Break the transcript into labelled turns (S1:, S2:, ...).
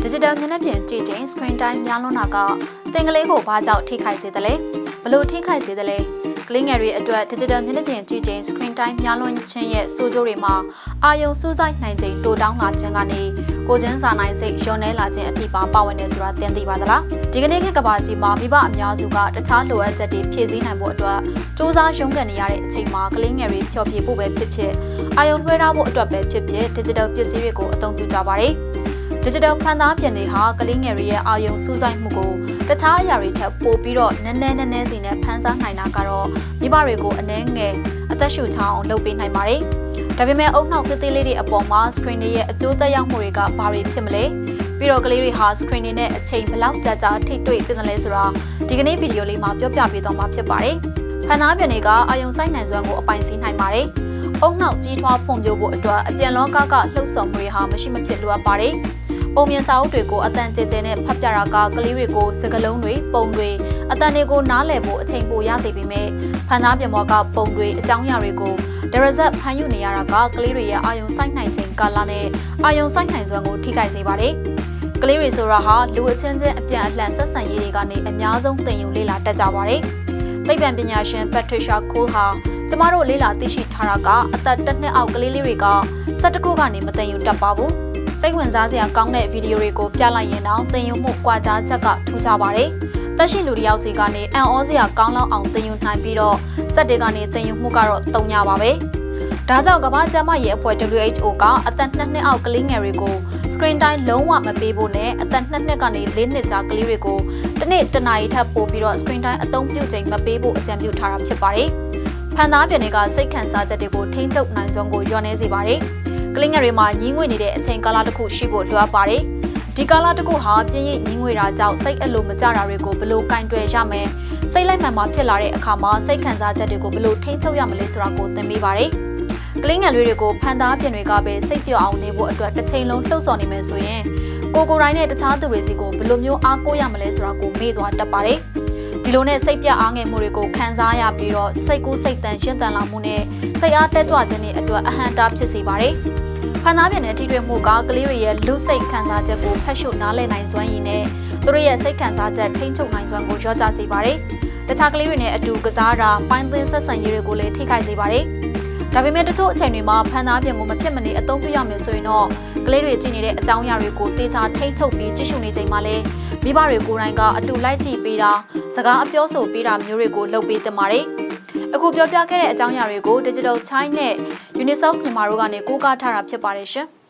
S1: Digital မျက်နှာပြင်ကြည့်ချိန် screen time များလွန်းတာကတင်ကလေးကိုဘာကြောင့်ထိခိုက်စေသလဲဘလို့ထိခိုက်စေသလဲကလေးငယ်တွေအတွက် digital မျက်နှာပြင်ကြည့်ချိန် screen time များလွန်းခြင်းရဲ့ဆိုးကျိုးတွေမှာအာယုံစူးစိုက်နိုင်ချိန်တိုးတောင်းလာခြင်းကနေကိုကျန်းစာနိုင်စိတ်လျော့နေလာခြင်းအထိပါပါဝင်နေဆိုတာသင်သိပါသလားဒီကနေ့ခေတ်ကမ္ဘာကြီးမှာမိဘအများစုကတခြားလိုအပ်ချက်တွေဖြည့်ဆည်းနိုင်ဖို့အတွက်စူးစမ်းရုန်းကန်နေရတဲ့အချိန်မှာကလေးငယ်တွေဖျော်ဖြေဖို့ပဲဖြစ်ဖြစ်အာယုံလွှဲထားဖို့အတွက်ပဲဖြစ်ဖြစ် digital ပစ္စည်းတွေကိုအသုံးပြုကြပါတယ် digital ဖန်သားပြင်တွေဟာကလေးငယ်တွေရဲ့အာယုံစူးစိုက်မှုကိုတခြားအရာတွေထက်ပိုပြီးတော့နည်းနည်းနည်းနည်းစီနဲ့ဖန်ဆန်းနိုင်တာကတော့မိဘတွေကိုအနှဲငယ်အသက်ရှူချောင်းအောင်လုပ်ပေးနိုင်ပါတယ်။ဒါပေမဲ့အုံနှောက်သေးသေးလေးတွေအပေါ်မှာ screen တွေရဲ့အကျိုးသက်ရောက်မှုတွေကဘာတွေဖြစ်မလဲ။ပြီးတော့ကလေးတွေဟာ screen တွေနဲ့အချိန်ဘယ်လောက်ကြာကြာထိတွေ့သင့်တယ်လဲဆိုတာဒီကနေ့ဗီဒီယိုလေးမှာပြောပြပေးသွားမှာဖြစ်ပါတယ်။ဖန်သားပြင်တွေကအာယုံစိုက်နိုင်စွမ်းကိုအပိုင်စီးနိုင်ပါတယ်။အုံနှောက်ကြီးထွားဖွံ့ဖြိုးဖို့အတွက်အပြန်လောကကလှုပ်ဆောင်မှုတွေဟာမရှိမဖြစ်လိုအပ်ပါတယ်။ ပုံမြင်စာအုပ်တွေကိုအတန်ကျကျနဲ့ဖတ်ပြတာကကလေးတွေကိုစကလုံးတွေပုံတွေအတန်တွေကိုနားလည်ဖို့အချိန်ပိုရစေပေမဲ့ဖန်သားပြင်ပေါ်ကပုံတွေအကြောင်းအရာတွေကိုဒရဇက်ဖန်ယူနေရတာကကလေးတွေရဲ့အာယုံစိုက်နိုင်ခြင်းကာလနဲ့အာယုံစိုက်နိုင်စွမ်းကိုထိခိုက်စေပါတယ်။ကလေးတွေဆိုတာဟာလူအချင်းချင်းအပြန်အလှန်ဆက်ဆံရေးတွေကနေအများဆုံးသင်ယူလေ့လာတတ်ကြပါတယ်။သိပ္ပံပညာရှင် Patricia Cole ဟာကျမတို့လေ့လာသိရှိထားတာကအသက်တစ်နှစ်အောက်ကလေးလေးတွေကစက်တခုကနေမသိယူတတ်ပါဘူး။ စိတ်ဝင်စားစရာကောင်းတဲ့ဗီဒီယိုတွေကိုပြလိုက်ရင်တော့သင်ယူမှုကွာခြားချက်ကထူးခြားပါတယ်။တက်ရှိလူတယောက်စီကနေအံ့ဩစရာကောင်းလောက်အောင်သင်ယူနိုင်ပြီးတော့စက်တွေကနေသင်ယူမှုကတော့တုံညာပါပဲ။ဒါကြောင့်ကမ္ဘာ့ကျန်းမာရေးအဖွဲ့ WHO ကအသက်2နှစ်အောက်ကလေးငယ်တွေကို screen time လုံးဝမပေးဖို့နဲ့အသက်2နှစ်ကနေ4နှစ်ကြာကလေးတွေကိုတစ်နေ့တစ်နာရီထပ်ပို့ပြီးတော့ screen time အသုံးပြုချိန်မပေးဖို့အကြံပြုထားတာဖြစ်ပါတယ်။ဖန်သားပြင်တွေကစိတ်ခံစားချက်တွေကိုထိန်းချုပ်နိုင်စွမ်းကိုညှော်နှဲစေပါတယ်။ ကလင်းငယ်တွေမှာညင်းငွေနေတဲ့အချိန်ကာလတစ်ခုရှိဖို့လိုအပ်ပါတယ်။ဒီကာလတစ်ခုဟာပြည့်ရည်ညင်းငွေတာကြောင့်စိတ်အလိုမကျတာတွေကိုဘလို့ကင်တွယ်ရမယ်။စိတ်လိုက်မှန်မှဖြစ်လာတဲ့အခါမှာစိတ်ခံစားချက်တွေကိုဘလို့ထိန်းချုပ်ရမလဲဆိုတာကိုသင်ပေးပါတယ်။ကလင်းငယ်တွေကိုဖန်သားပြင်တွေကပဲစိတ်ပြောအောင်နေဖို့အတွက်တစ်ချိန်လုံးလှုပ်ဆော်နေမယ်ဆိုရင်ကိုကိုတိုင်းနဲ့တခြားသူတွေစီကိုဘယ်လိုမျိုးအားကိုးရမလဲဆိုတာကိုမေ့သွားတတ်ပါတယ်။ ဒီလိုနဲ့စိတ်ပြအားငယ်မှုတွေကိုခံစားရပြီးတော့စိတ်ကူးစိတ်တန်ရှင်းတန်လာမှုနဲ့စိတ်အားတက်ကြွခြင်းတွေအတွက်အဟန့်တားဖြစ်စေပါတယ်။ဖန်သားပြင်တဲ့ထိတွေ့မှုကကလေးတွေရဲ့လူစိတ်ခံစားချက်ကိုဖက်ရှုနားလည်နိုင်စွမ်းရည်နဲ့သူတို့ရဲ့စိတ်ခံစားချက်ထိန်းချုပ်နိုင်စွမ်းကိုလျော့ကျစေပါတယ်။တခြားကလေးတွေနဲ့အတူကစားတာပိုင်းသင်းဆက်ဆံရေးတွေကိုလည်းထိခိုက်စေပါတယ်။ ဒါပေမဲ့တချို့အချိန်တွေမှာဖန်သားပြင်ကိုမဖြစ်မနေအသုံးပြုရမယ်ဆိုရင်တော့ကလေးတွေကြည့်နေတဲ့အကြောင်းအရာတွေကိုတေချာထိန်းချုပ်ပြီးကြည့်ရှုနေချိန်မှာလည်းမိဘတွေကိုယ်တိုင်ကအတူလိုက်ကြည့်ပေးတာစကားအပြောဆိုပေးတာမျိုးတွေကိုလုပ်ပေးသင့်ပါတယ်။အခုပြောပြခဲ့တဲ့အကြောင်းအရာတွေကို Digital China နဲ့ UNICEF မြန်မာတို့ကနေကိုးကားထားတာဖြစ်ပါတယ်ရှင်။